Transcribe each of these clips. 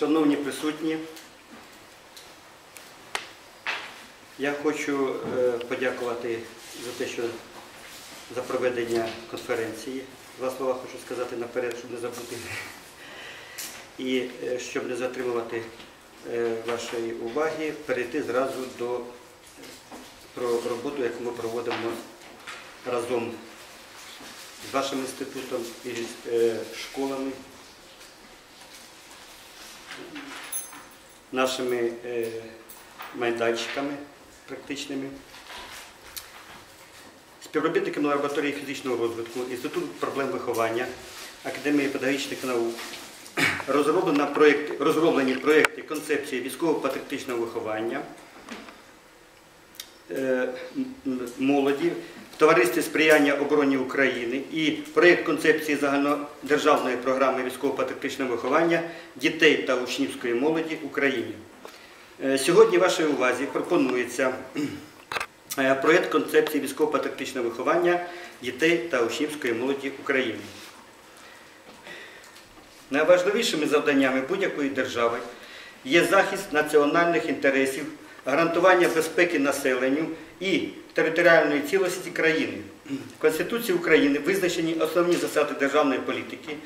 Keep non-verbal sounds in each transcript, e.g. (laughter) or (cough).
Шановні присутні, я хочу е, подякувати за те, що за проведення конференції. Два слова хочу сказати наперед, щоб не забути. І е, щоб не затримувати е, вашої уваги, перейти зразу до про роботу, яку ми проводимо разом з вашим інститутом і з школами, нашими е, майданчиками практичними. Співробітниками лабораторії фізичного розвитку, Інституту проблем виховання, Академії педагогічних наук проєкти- розроблені проєкти концепції військово-патріотичного виховання е, молоді товаристві сприяння обороні України і проєкт концепції загальнодержавної програми військово-патріотичного виховання дітей та учнівської молоді в Україні. Е, Сьогодні вашій увазі пропонується е, проєкт концепції військово-патріотичного виховання дітей та учнівської молоді України. Найважливішими завданнями будь-якої держави є захист національних інтересів, гарантування безпеки населенню і територіальної цілісності країни. В Конституції України визначені основні засади державної політики,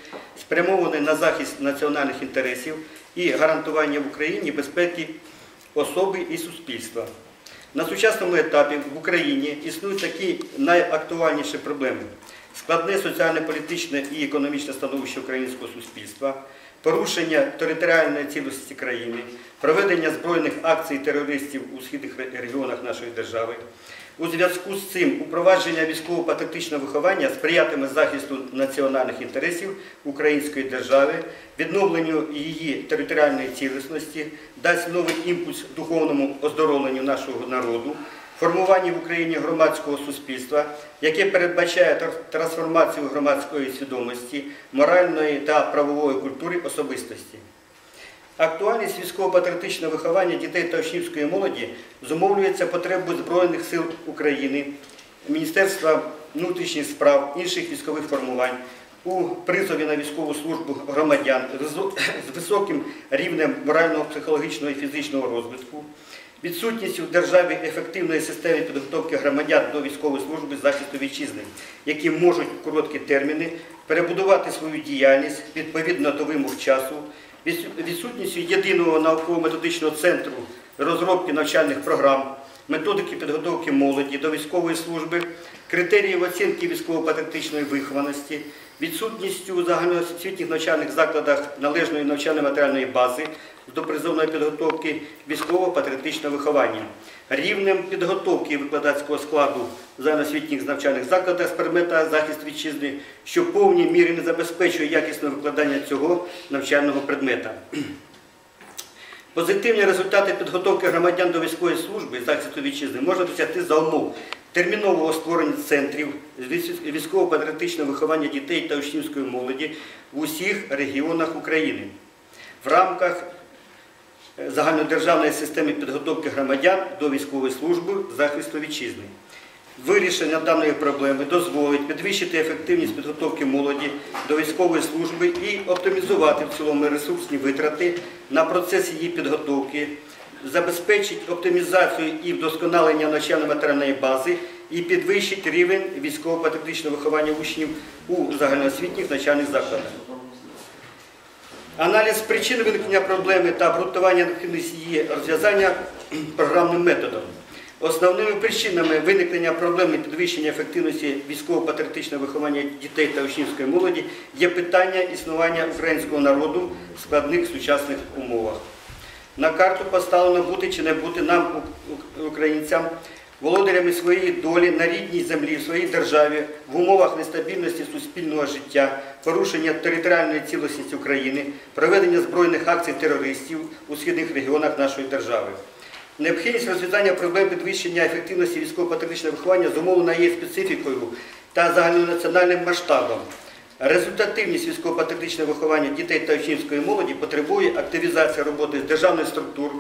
спрямовані на захист національних інтересів і гарантування в Україні безпеки особи і суспільства. На сучасному етапі в Україні існують такі найактуальніші проблеми: складне соціально-політичне і економічне становище українського суспільства, порушення територіальної цілісності країни, проведення збройних акцій терористів у східних регіонах нашої держави. У зв'язку з цим упровадження військово-патріотичного виховання сприятиме захисту національних інтересів української держави, відновленню її територіальної цілісності, дасть новий імпульс духовному оздоровленню нашого народу, формуванні в Україні громадського суспільства, яке передбачає трансформацію громадської свідомості, моральної та правової культури особистості. Актуальність військово-патріотичного виховання дітей та учнівської молоді зумовлюється потребою Збройних сил України, Міністерства внутрішніх справ, інших військових формувань у призові на військову службу громадян з- високим рівнем морального, психологічного і фізичного розвитку, відсутністю в державі ефективної системи підготовки громадян до військової служби захисту вітчизни, які можуть в короткі терміни перебудувати свою діяльність відповідно до вимог часу, відсутністю єдиного науково-методичного центру розробки навчальних програм, методики підготовки молоді до військової служби, критеріїв оцінки військово-патріотичної вихованості, відсутністю у загальноосвітніх навчальних закладах належної навчально-матеріальної бази з допризовної підготовки військово-патріотичного виховання, рівнем підготовки викладацького складу в загальноосвітніх навчальних закладах з предмета захист вітчизни, що в повній мірі не забезпечує якісне викладання цього навчального предмета. Позитивні результати підготовки громадян до військової служби і захисту вітчизни можна досягти за умов термінового створення центрів військово-патріотичного виховання дітей та учнівської молоді в усіх регіонах України в рамках е, загальнодержавної системи підготовки громадян до військової служби захисту вітчизни. Вирішення даної проблеми дозволить підвищити ефективність підготовки молоді до військової служби і оптимізувати в цілому ресурсні витрати на процес її підготовки, забезпечить оптимізацію і вдосконалення навчально-матеріальної бази і підвищить рівень військово-патріотичного виховання учнів у загальноосвітніх навчальних закладах. Аналіз причин виникнення проблеми та обґрунтування необхідності її розв'язання (clears throat) програмним методом. Основними причинами виникнення проблеми підвищення ефективності військово-патріотичного виховання дітей та учнівської молоді є питання існування українського народу в складних сучасних умовах. На карту поставлено бути чи не бути нам, українцям, володарями своєї долі на рідній землі, в своїй державі, в умовах нестабільності суспільного життя, порушення територіальної цілісності України, проведення збройних акцій терористів у східних регіонах нашої держави. Необхідність розв'язання проблем підвищення ефективності військово-патріотичного виховання зумовлена її специфікою та загальнонаціональним масштабом. Результативність військово-патріотичного виховання дітей та учнівської молоді потребує активізації роботи з державних структур,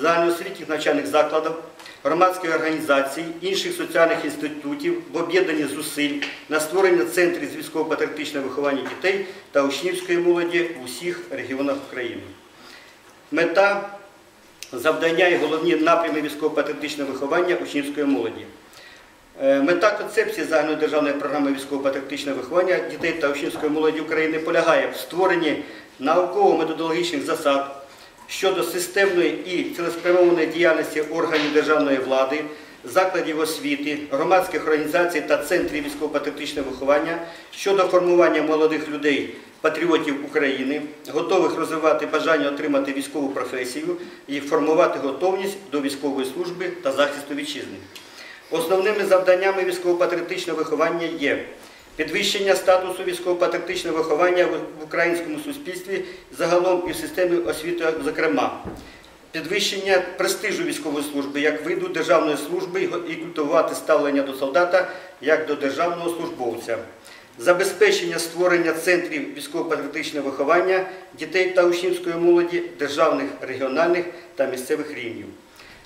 загальноосвітніх навчальних закладів, громадських організацій, інших соціальних інститутів в об'єднанні зусиль на створення центрів з військово-патріотичного виховання дітей та учнівської молоді в усіх регіонах України. Мета, завдання і головні напрями військово-патріотичного виховання учнівської молоді. Е, Мета концепції загальнодержавної програми військово-патріотичного виховання дітей та учнівської молоді України полягає в створенні науково-методологічних засад щодо системної і цілеспрямованої діяльності органів державної влади, закладів освіти, громадських організацій та центрів військово-патріотичного виховання щодо формування молодих людей, патріотів України, готових розвивати бажання отримати військову професію і формувати готовність до військової служби та захисту вітчизни. Основними завданнями військово-патріотичного виховання є підвищення статусу військово-патріотичного виховання в українському суспільстві загалом і в системі освіти, зокрема, підвищення престижу військової служби як виду державної служби і культувати ставлення до солдата як до державного службовця, забезпечення створення центрів військово-патріотичного виховання дітей та учнівської молоді державних, регіональних та місцевих рівнів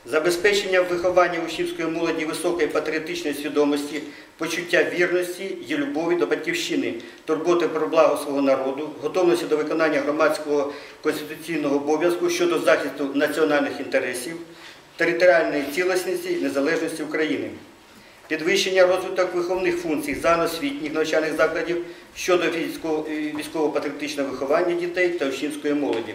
забезпечення виховання учнівської молоді високої патріотичної свідомості, почуття вірності і любові до батьківщини, турботи про благо свого народу, готовності до виконання громадського конституційного обов'язку щодо захисту національних інтересів, територіальної цілісності і незалежності України. Підвищення розвиток виховних функцій загальноосвітніх навчальних закладів щодо е, військово-патріотичного виховання дітей та учнівської молоді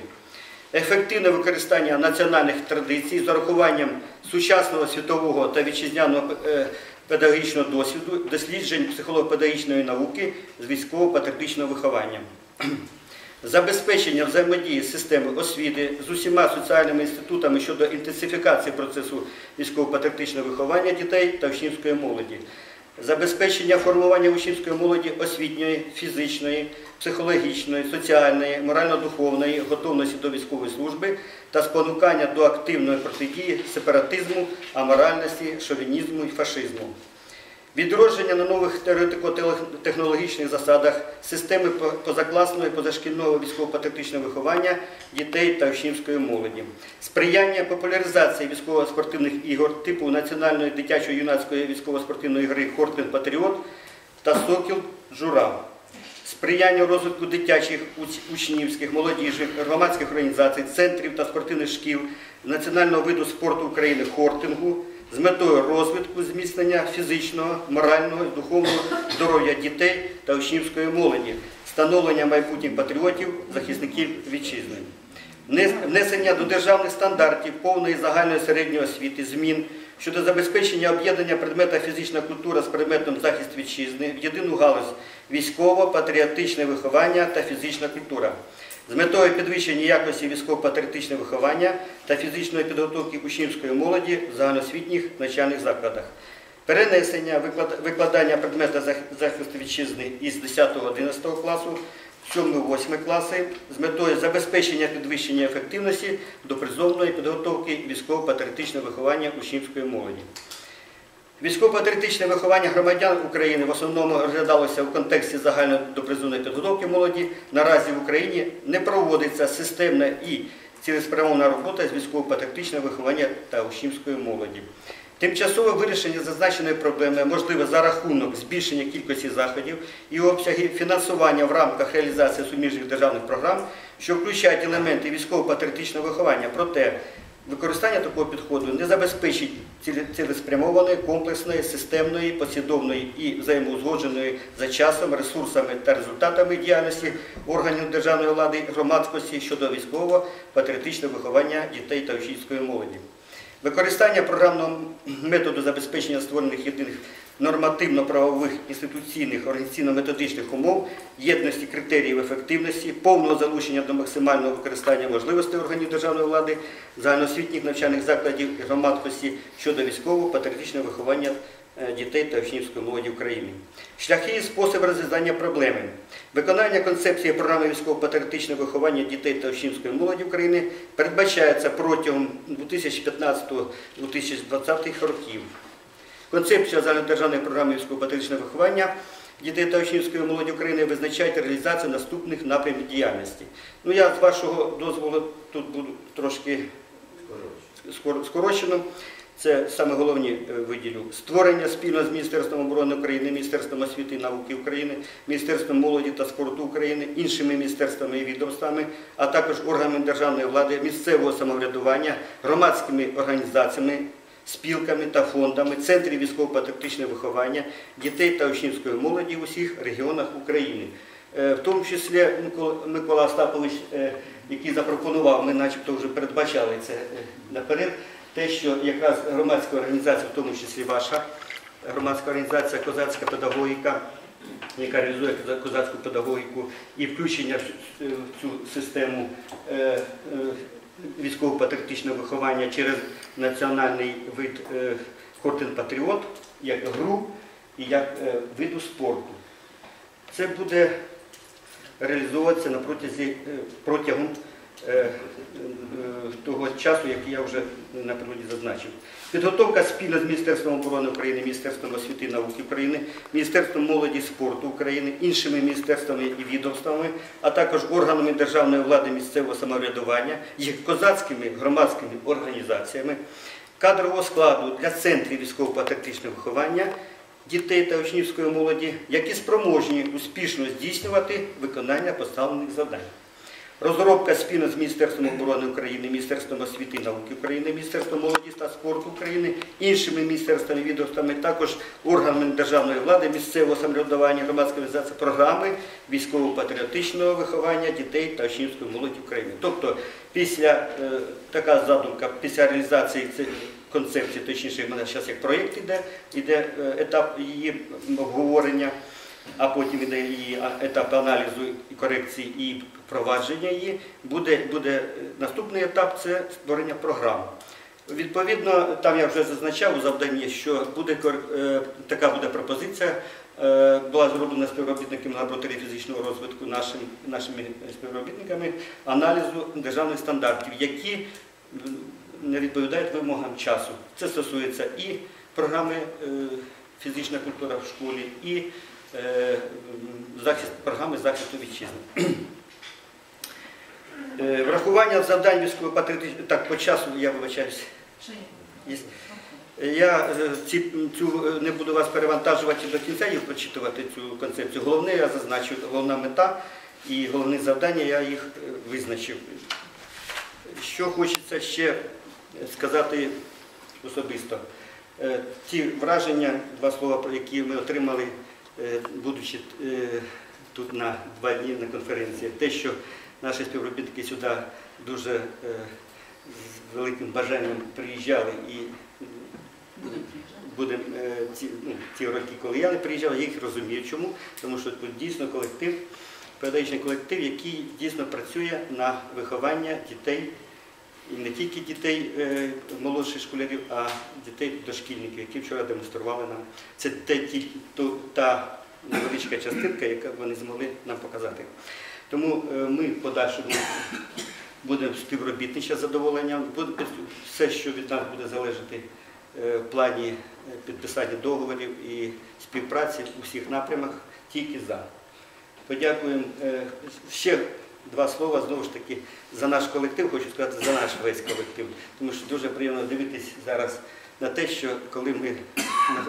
ефективне використання національних традицій з урахуванням сучасного світового та вітчизняного е, педагогічного досвіду, досліджень психолого-педагогічної науки з військово-патріотичного виховання. Забезпечення взаємодії системи освіти з усіма соціальними інститутами щодо інтенсифікації процесу військово-патріотичного виховання дітей та учнівської молоді. Забезпечення формування учнівської молоді освітньої, фізичної, психологічної, соціальної, морально-духовної готовності до військової служби та спонукання до активної протидії сепаратизму, аморальності, шовінізму і фашизму. Відродження на нових теоретико-технологічних засадах системи позакласного і позашкільного військово-патріотичного виховання дітей та учнівської молоді, сприяння популяризації військово-спортивних ігор типу національної дитячо-юнацької військово-спортивної гри Хортин Патріот та Сокіл Журав, сприяння розвитку дитячих, учнівських, молодіжних, громадських організацій, центрів та спортивних шкіл національного виду спорту України хортингу з метою розвитку зміцнення фізичного, морального і духовного здоров'я дітей та учнівської молоді, становлення майбутніх патріотів, захисників вітчизни. Внесення до державних стандартів повної загальної середньої освіти змін щодо забезпечення об'єднання предмета фізична культура з предметом захист вітчизни в єдину галузь військово-патріотичне виховання та фізична культура. З метою підвищення якості військово-патріотичного виховання та фізичної підготовки учнівської молоді в загальноосвітніх навчальних закладах. Перенесення викладання предмета захисту вітчизни із 10-11 класу в 7-8 класи з метою забезпечення підвищення ефективності до призовної підготовки військово-патріотичного виховання учнівської молоді. Військово-патріотичне виховання громадян України в основному розглядалося в контексті загальної допризовної підготовки молоді. Наразі в Україні не проводиться системна і цілеспрямована робота з військово-патріотичного виховання та учнівської молоді. Тимчасове вирішення зазначеної проблеми можливе за рахунок збільшення кількості заходів і обсягів фінансування в рамках реалізації суміжних державних програм, що включають елементи військово-патріотичного виховання. Проте Використання такого підходу не забезпечить цілеспрямованої, комплексної, системної, послідовної і взаємоузгодженої за часом, ресурсами та результатами діяльності органів державної влади і громадськості щодо військового патріотичного виховання дітей та учнівської молоді. Використання програмного методу забезпечення створених єдиних нормативно-правових, інституційних, організаційно-методичних умов, єдності критеріїв ефективності, повного залучення до максимального використання можливостей органів державної влади, загальноосвітніх навчальних закладів і громадськості щодо військово-патріотичного виховання е, дітей та учнівської молоді України. Шляхи і способи розв'язання проблеми. Виконання концепції програми військово-патріотичного виховання дітей та учнівської молоді України передбачається протягом 2015-2020 років. Концепція загальнодержавної програми військово-патріотичного виховання дітей та учнівської молоді України визначає реалізацію наступних напрямів діяльності. Ну, я з вашого дозволу тут буду трошки скор- скорочено. Це саме головні е, виділю створення спільно з Міністерством оборони України, Міністерством освіти і науки України, Міністерством молоді та спорту України, іншими міністерствами і відомствами, а також органами державної влади, місцевого самоврядування, громадськими організаціями, спілками та фондами, центрів військово-патріотичного виховання дітей та учнівської молоді в усіх регіонах України. Е, В тому числі Микола- Остапович, е, який запропонував, ми начебто вже передбачали це е, наперед, те, що якраз громадська організація, в тому числі ваша громадська організація Козацька педагогіка, яка реалізує козацьку педагогіку і включення в цю систему е, е, військово-патріотичного виховання через національний вид Хортен Хортин Патріот, як гру і як е, виду спорту. Це буде реалізовуватися е, протягом е, е, того часу, який я вже на природі зазначив. Підготовка спільно з Міністерством оборони України, Міністерством освіти і науки України, Міністерством молоді і спорту України, іншими міністерствами і відомствами, а також органами державної влади місцевого самоврядування, їх козацькими громадськими організаціями, кадрового складу для центрів військово-патріотичного виховання дітей та учнівської молоді, які спроможні успішно здійснювати виконання поставлених завдань. Розробка спільно з Міністерством оборони України, Міністерством освіти і науки України, Міністерством молоді та спорту України, іншими міністерствами, відомствами, також органами державної влади, місцевого самоврядування, громадської організації, програми військово-патріотичного виховання дітей та учнівської молоді України. Тобто, після е, така задумка, після реалізації цієї концепції, точніше, в мене зараз як проєкт іде, іде е, етап її обговорення а потім іде її етап аналізу і корекції і впровадження її, буде, буде наступний етап це створення програм. Відповідно, там я вже зазначав у завданні, що буде е, така буде пропозиція, е, була зроблена співробітниками лабораторії фізичного розвитку нашим, нашими співробітниками аналізу державних стандартів, які не відповідають вимогам часу. Це стосується і програми е, фізична культура в школі, і захист, програми захисту вітчизни. Е, Врахування завдань військово патріотичного так по часу я вибачаюсь. Я е, ці, цю е, не буду вас перевантажувати до кінця і прочитувати цю концепцію. Головне я зазначив, головна мета і головні завдання я їх визначив. Що хочеться ще сказати особисто. Ті враження, два слова, про які ми отримали, будучи тут на два дні на конференції, те, що наші співробітники сюди дуже е, з великим бажанням приїжджали і Будемо е, ці, ну, ті роки, коли я не приїжджав, я їх розумію. Чому? Тому що тут дійсно колектив, педагогічний колектив, який дійсно працює на виховання дітей, і не тільки дітей е, молодших школярів, а дітей дошкільників, які вчора демонстрували нам. Це те, ті, та невеличка частинка, яку вони змогли нам показати. Тому е, ми в подальшому будемо співробітничати з задоволенням. Все, що від нас буде залежати е, в плані е, підписання договорів і співпраці у всіх напрямах, тільки за. Подякуємо ще два слова знову ж таки за наш колектив, хочу сказати, за наш весь колектив. Тому що дуже приємно дивитись зараз на те, що коли ми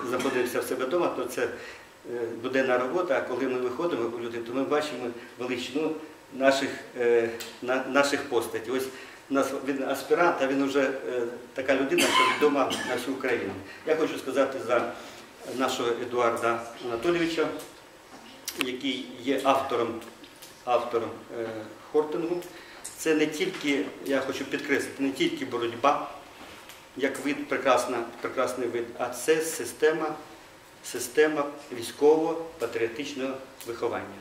знаходимося в себе вдома, то це буденна робота, а коли ми виходимо у люди, то ми бачимо величину наших, е, на- наших постатей. Ось нас він аспірант, а він вже е, така людина, що відома на всю Україну. Я хочу сказати за нашого Едуарда Анатолійовича, який є автором, автором е, хортингу. Це не тільки, я хочу підкреслити, не тільки боротьба, як вид, прекрасна, прекрасний вид, а це система, система військово-патріотичного виховання.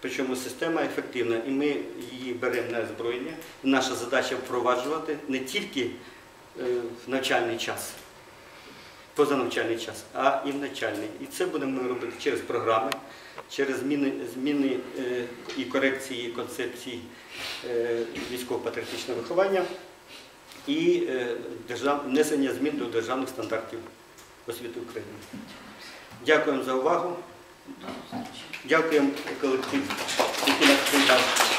Причому система ефективна, і ми її беремо на озброєння. Наша задача впроваджувати не тільки е, в навчальний час, позанавчальний час, а і в навчальний. І це будемо робити через програми, через зміни, зміни е, і корекції концепції е, військово-патріотичного виховання і внесення змін до державних стандартів освіти України. Дякуємо за увагу. Дякуємо колектив, який нас прийняв.